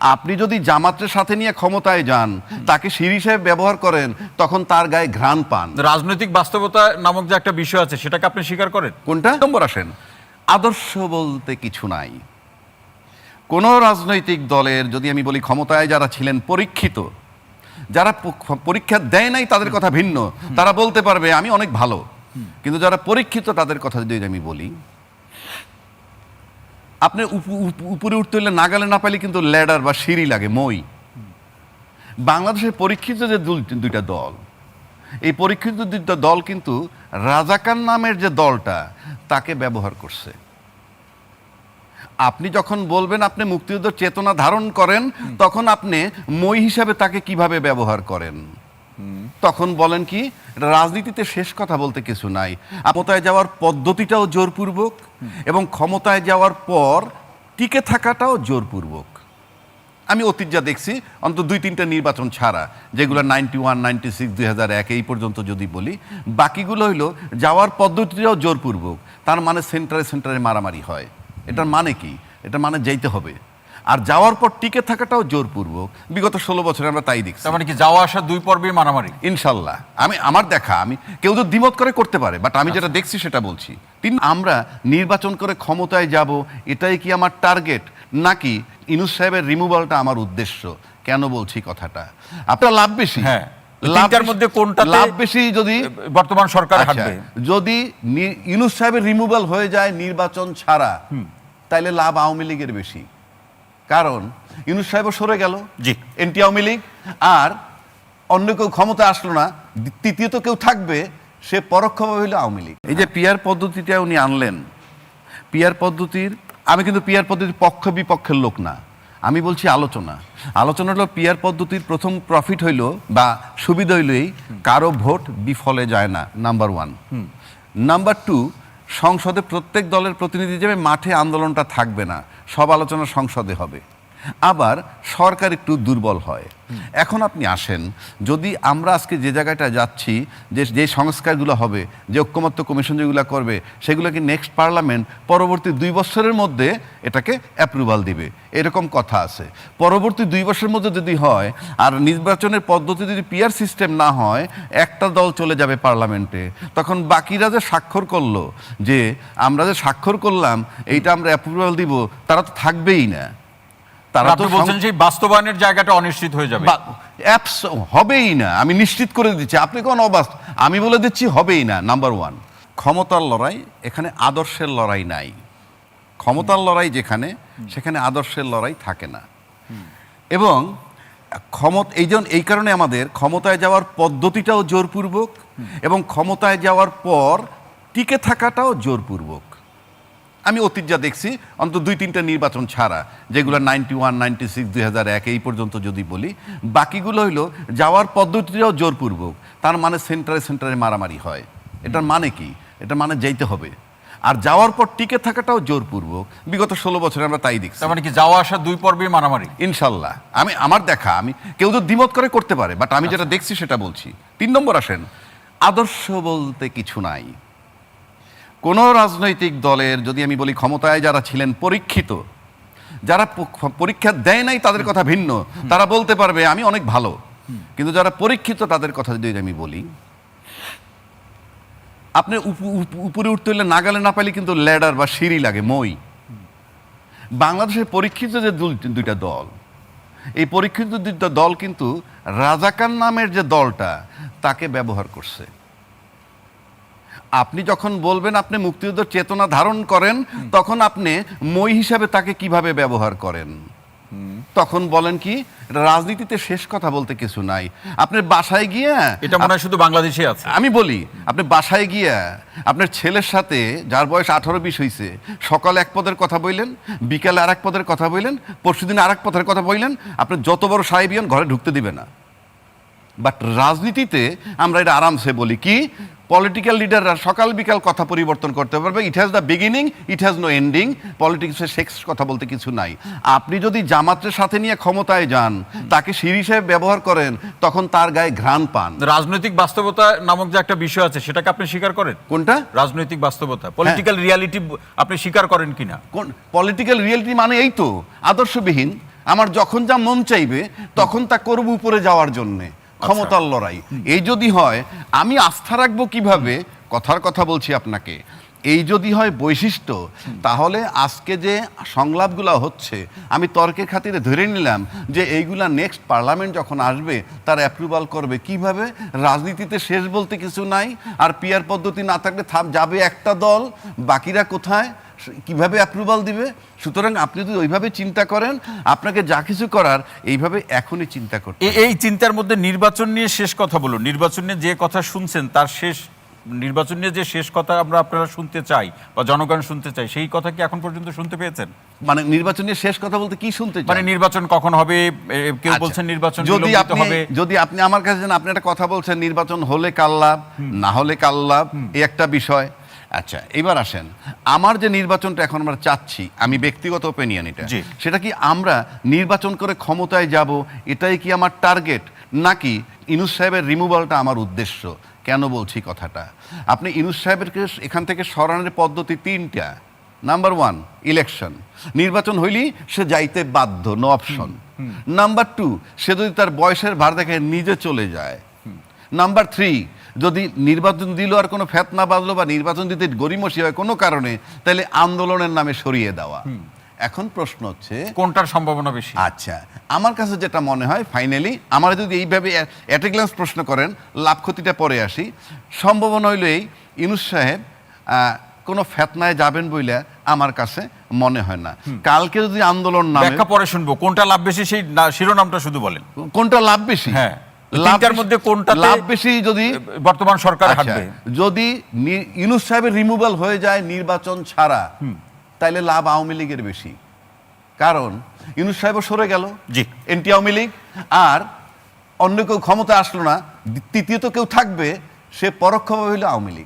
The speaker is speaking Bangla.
আপনি যদি জামাতের সাথে নিয়ে ক্ষমতায় যান তাকে সিঁড়ি হিসেবে ব্যবহার করেন তখন তার গায়ে ঘ্রাণ পান। রাজনৈতিক বাস্তবতা নামক যে একটা বিষয় আছে সেটাকে আপনি স্বীকার করেন? কোনটা? নম্বর আসেন। আদর্শ বলতে কিছু নাই। কোন রাজনৈতিক দলের যদি আমি বলি ক্ষমতায় যারা ছিলেন পরীক্ষিত যারা পরীক্ষা দেয় নাই তাদের কথা ভিন্ন। তারা বলতে পারবে আমি অনেক ভালো। কিন্তু যারা পরীক্ষিত তাদের কথা যদি আমি বলি আপনি উপ- উপ- উপরে উঠতে হলে নাগালে না পাইলে কিন্তু ল্যাডার বা সিঁড়ি লাগে, মই। বাংলাদেশের পরীক্ষিত যে দুইটা দল, এই পরীক্ষিত দুইটা দল কিন্তু রাজাকার নামের যে দলটা, তাকে ব্যবহার করছে। আপনি যখন বলবেন আপনি মুক্তিযুদ্ধ চেতনা ধারণ করেন, তখন আপনি মই হিসাবে তাকে কীভাবে ব্যবহার করেন? তখন বলেন কি, এটা রাজনীতিতে শেষ কথা বলতে কিছু নাই। ক্ষমতায় যাওয়ার পদ্ধতিটাও জোরপূর্বক এবং ক্ষমতায় যাওয়ার পর টিকে থাকাটাও জোরপূর্বক। আমি অতীত যা দেখছি, অন্তত দুই তিনটা নির্বাচন ছাড়া, যেগুলো নাইনটি ওয়ান নাইনটি সিক্স দুই হাজার এক, এই পর্যন্ত যদি বলি, বাকিগুলো হইল যাওয়ার পদ্ধতিটাও জোরপূর্বক। তার মানে সেন্টারে সেন্টারে মারামারি হয়। এটার মানে কি? এটার মানে যাইতে হবে। আর যাওয়ার পর টিকে থাকাটাও জোরপূর্বক। বিগত ষোলো বছরে আমরা তাই দেখছি। তার মানে কি যাওয়া আসা দুই পর্বে মারামারি? ইনশাল্লাহ। আমি আমার দেখা আমি কেউ তো দ্বিমত করে করতে পারে বাট আমি যেটা দেখছি সেটা বলছি। তিন আমরা নির্বাচন করে ক্ষমতায় যাব এটাই কি আমার টার্গেট নাকি ইনুস সাহেবের রিমুভালটা আমার উদ্দেশ্য? কেন বলছি কথাটা? আপনার লাভ বেশি। হ্যাঁ। এই লাভ তিনটার বেশি- মধ্যে কোনটাতে লাভ বেশি যদি বর্তমান সরকার আচ্ছা, হাঁটবে? যদি ইউনুস সাহেবের রিমুভাল হয়ে যায় নির্বাচন ছাড়া তাইলে লাভ আওয়ামী লীগের বেশি। কারণ ইউনুস সাহেবও সরে গেল জি। এনটি আওয়ামী লীগ আর অন্য কেউ ক্ষমতা আসলো না তৃতীয়ত কেউ থাকবে সে পরোক্ষভাবে হইল আওয়ামী লীগ। এই যে পিয়ার পদ্ধতিটা উনি আনলেন পিয়ার পদ্ধতির আমি কিন্তু পিয়ার পদ্ধতির পক্ষ বিপক্ষের লোক না আমি বলছি আলোচনা। আলোচনা হলো পিয়ার পদ্ধতির প্রথম প্রফিট হইল বা সুবিধা হইলই কারও ভোট বিফলে যায় না নাম্বার ওয়ান নাম্বার টু সংসদে প্রত্যেক দলের প্রতিনিধি হিসেবে মাঠে আন্দোলনটা থাকবে না। সব আলোচনা সংসদে হবে। আবার সরকার একটু দুর্বল হয়। এখন আপনি আসেন, যদি আমরা আজকে যে জায়গাটা যাচ্ছি, যে যে সংস্কারগুলো হবে, যে ঐক্যমত্য কমিশন যেগুলো করবে সেগুলো কি নেক্সট পার্লামেন্ট পরবর্তী দুই বছরের মধ্যে এটাকে অ্যাপ্রুভাল দিবে। এরকম কথা আছে। পরবর্তী দুই বছরের মধ্যে যদি হয়, আর নির্বাচনের পদ্ধতি যদি পিয়ার সিস্টেম না হয়, একটা দল চলে যাবে পার্লামেন্টে তখন বাকিরা যে স্বাক্ষর করল, যে আমরা যে স্বাক্ষর করলাম, এইটা আমরা অ্যাপ্রুভাল দিব, তারা তো থাকবেই না। তারা তো বলছেন যে বাস্তবায়নের জায়গাটা অনিশ্চিত হয়ে যাবে। অ্যাপস হবেই না আমি নিশ্চিত করে দিচ্ছি। আপনি কোন অবাস্ত আমি বলে দিচ্ছি হবেই না নাম্বার ওয়ান ক্ষমতার লড়াই এখানে আদর্শের লড়াই নাই। ক্ষমতার লড়াই যেখানে সেখানে আদর্শের লড়াই থাকে না। এবং ক্ষমতা এই জন্য এই কারণে আমাদের ক্ষমতায় যাওয়ার পদ্ধতিটাও জোরপূর্বক এবং ক্ষমতায় যাওয়ার পর টিকে থাকাটাও জোরপূর্বক। আমি অতীত যা দেখছি অন্তত দুই তিনটা নির্বাচন ছাড়া যেগুলো নাইনটি ওয়ান নাইনটি সিক্স দুই হাজার এক এই পর্যন্ত যদি বলি বাকিগুলো হইল যাওয়ার পদ্ধতিটাও জোরপূর্বক। তার মানে সেন্টারে সেন্টারে মারামারি হয়। এটার মানে কি? এটা মানে যাইতে হবে। আর যাওয়ার পর টিকে থাকাটাও জোরপূর্বক। বিগত ষোলো বছরে আমরা তাই দেখছি। মানে কি যাওয়া আসা দুই পর্বে মারামারি? ইনশাল্লাহ। আমি আমার দেখা আমি কেউ তো দ্বিমত করে করতে পারে বাট আমি যেটা দেখছি সেটা বলছি। তিন নম্বর আসেন আদর্শ বলতে কিছু নাই। কোন রাজনৈতিক দলের, যদি আমি বলি ক্ষমতায় যারা ছিলেন পরীক্ষিত, যারা পরীক্ষা দেয় নাই, তাদের কথা ভিন্ন। তারা বলতে পারবে, আমি অনেক ভালো। কিন্তু যারা পরীক্ষিত, তাদের কথা যদি আমি বলি, আপনি উপ- উপ- উপরে উঠতে হলে নাগালে না পাইলে কিন্তু ল্যাডার বা সিঁড়ি লাগে, মই। বাংলাদেশের পরীক্ষিত যে দুইটা দল, এই পরীক্ষিত দুইটা দল কিন্তু রাজাকার নামের যে দলটা, তাকে ব্যবহার করছে। আপনি যখন বলবেন আপনি মুক্তিযুদ্ধ চেতনা ধারণ করেন তখন আপনি মই হিসাবে তাকে কীভাবে ব্যবহার করেন? তখন বলেন কি রাজনীতিতে শেষ কথা বলতে কিছু নাই। আপনার বাসায় গিয়ে এটা মনে হয় শুধু বাংলাদেশে আছে। আমি বলি আপনি বাসায় গিয়া আপনার ছেলের সাথে যার বয়স আঠারো বিশ হয়েছে সকালে এক পদের কথা বললেন বিকালে আর এক পদের কথা বললেন পরশুদিন আর এক পদের কথা বললেন আপনি যত বড় সাহেবিয়ান ঘরে ঢুকতে দিবে না। বাট রাজনীতিতে আমরা এটা আরামসে বলি কি পলিটিক্যাল লিডাররা সকাল বিকাল কথা পরিবর্তন করতে পারবে। It has the beginning it has no ending পলিটিক্সে সেক্স কথা বলতে কিছু নাই। আপনি যদি জামাতের সাথে নিয়ে ক্ষমতায় যান তাকে সিঁড়ি হিসেবে ব্যবহার করেন তখন তার গায়ে ঘ্রাণ পান। রাজনৈতিক বাস্তবতা নামক যে একটা বিষয় আছে সেটাকে আপনি স্বীকার করেন? কোনটা? রাজনৈতিক বাস্তবতা। পলিটিক্যাল রিয়ালিটি আপনি স্বীকার করেন কিনা? কোন পলিটিক্যাল রিয়ালিটি মানে এই তো আদর্শবিহীন। আমার যখন যা মন চাইবে তখন তা করব উপরে যাওয়ার জন্যে। ক্ষমতার লড়াই। এই যদি হয় আমি আস্থা রাখব কীভাবে? কথার কথা বলছি আপনাকে। এই যদি হয় বৈশিষ্ট্য তাহলে আজকে যে সংলাপগুলো হচ্ছে আমি তর্কের খাতিরে ধরে নিলাম যে এইগুলা নেক্সট পার্লামেন্ট যখন আসবে তার অ্যাপ্রুভাল করবে কীভাবে? রাজনীতিতে শেষ বলতে কিছু নাই আর পিয়ার পদ্ধতি না থাকলে থাম যাবে একটা দল বাকিরা কোথায়? কীভাবে অ্যাপ্রুভাল দিবে? সুতরাং আপনি যদি ওইভাবে চিন্তা করেন আপনাকে যা কিছু করার এইভাবে এখনই চিন্তা করতে এই চিন্তার মধ্যে নির্বাচন নিয়ে শেষ কথা বলুন। নির্বাচন নিয়ে যে কথা শুনছেন তার শেষ নির্বাচন নিয়ে যে শেষ কথা আমরা আপনারা শুনতে চাই বা জনগণ শুনতে চাই সেই কথা কি এখন পর্যন্ত শুনতে পেয়েছেন? মানে নির্বাচনের শেষ কথা বলতে কি শুনতে মানে নির্বাচন কখন হবে? কেউ আচ্ছা, বলছেন নির্বাচন যদি আপনি হবে। যদি আপনি আমার কাছে যেন আপনি একটা কথা বলছেন নির্বাচন হলে কাল লাভ না হলে কাল লাভ এই একটা বিষয়। আচ্ছা এবার আসেন। আমার যে নির্বাচনটা এখন আমরা চাচ্ছি আমি ব্যক্তিগত ওপিনিয়ন এটা সেটা কি আমরা নির্বাচন করে ক্ষমতায় যাব? এটাই কি আমার টার্গেট নাকি ইনুস সাহেবের রিমুভালটা আমার উদ্দেশ্য? কেন বলছি কথাটা? আপনি ইনুস সাহেবেরকে এখান থেকে সরানোর পদ্ধতি তিনটা। নাম্বার ওয়ান ইলেকশন নির্বাচন হইলেই সে যাইতে বাধ্য নো অপশন নাম্বার টু সে যদি তার বয়সের ভার দেখে নিজে চলে যায়। নাম্বার থ্রি যদি নির্বাচন দিল আর কোনো ফেতনা বাজলো বা নির্বাচন দিতে গরিমসি হয় কোনো কারণে তাহলে আন্দোলনের নামে সরিয়ে দেওয়া। এখন প্রশ্ন হচ্ছে কোনটার সম্ভাবনা বেশি? আচ্ছা আমার কাছে যেটা মনে হয় ফাইনালি আমার যদি এইভাবে অ্যাট এ গ্লান্স প্রশ্ন করেন লাভ ক্ষতিটা পরে আসি। সম্ভাবনা হইল এই ইনুস সাহেব কোনো ফেতনায় যাবেন বইলে আমার কাছে মনে হয় না। কালকে যদি আন্দোলন ব্যাখ্যা পরে শুনব। কোনটা লাভ বেশি সেই না- শিরোনামটা শুধু বলেন। কোনটা লাভ বেশি? হ্যাঁ। এই লাভ তিনটার মধ্যে কোনটা লাভ বেশি যদি বর্তমান সরকার আচ্ছা, হাঁটবে? যদি ইউনুস সাহেবের রিমুভাল হয়ে যায় নির্বাচন ছাড়া তাইলে লাভ আওয়ামী লীগের বেশি। কারণ ইউনুস সাহেবও সরে গেল জি। এনটি আওয়ামী লীগ আর অন্য কেউ ক্ষমতা আসলো না তৃতীয়ত কেউ থাকবে সে পরোক্ষভাবে হইল আওয়ামী লীগ।